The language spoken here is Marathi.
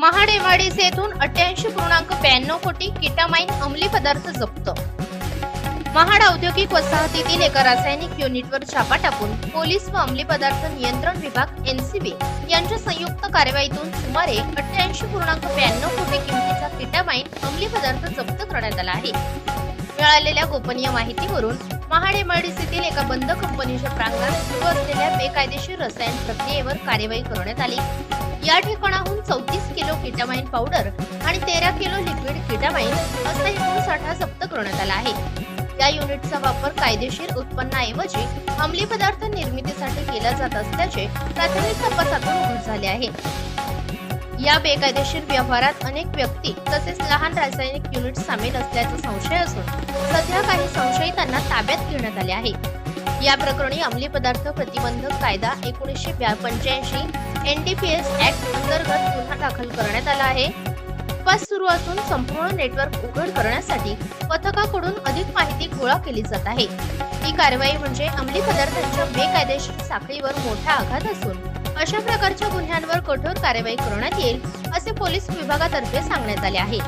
महाड येथून अठ्ठ्याऐंशी पूर्णांक ब्याण्णव कोटी किटामाइन अंमली पदार्थ जप्त. महाड औद्योगिक वसाहतीतील एका रासायनिक युनिटवर छापा टाकून पोलीस व अंमली पदार्थ नियंत्रण विभाग एनसीबी यांच्या संयुक्त कार्यवाहीतून सुमारे अठ्ठ्याऐंशी पूर्णांक ब्याण्णव कोटी किमतीचा किटामाइन अंमली पदार्थ जप्त करण्यात आला आहे. मिळालेल्या गोपनीय माहितीवरून महाड एका बंद कंपनीच्या प्रांगणात सुरू असलेल्या बेकायदेशीर रसायन प्रक्रियेवर कार्यवाही करण्यात आली. या ठिकाणाहून चौतीस किलो किटामाइन पावडर आणि तेरा किलो लिक्विड किटामाइन असा एकूण साठा जप्त करण्यात आला आहे. या युनिटचा वापर कायदेशीर उत्पन्नाऐवजी अंमली पदार्थ निर्मितीसाठी केला जात असल्याचे प्राथमिक तपासातून उघड झाले आहे. या बेकायदेशीर व्यवहारात अनेक व्यक्ती तसेच लहान रासायनिक युनिट सामील असल्याचा संशय असून सध्या काही संशयितांना ताब्यात घेण्यात आले आहे. या प्रकरणी अंमली पदार्थ प्रतिबंधक कायदा एकोणीसशे पंच्याऐंशी एनडीपीएस ऍक्ट अंतर्गत गुन्हा दाखल करण्यात आला आहे. तपास सुरू असून संपूर्ण नेटवर्क उघड करण्यासाठी पथकाकडून अधिक माहिती गोळा केली जात आहे. ही कारवाई म्हणजे अंमली पदार्थांच्या बेकायदेशीर साखळीवर मोठा आघात असून अशा प्रकारच्या गुन्ह्यांवर कठोर कारवाई करण्यात येईल असे पोलीस विभागातर्फे सांगण्यात आले आहे.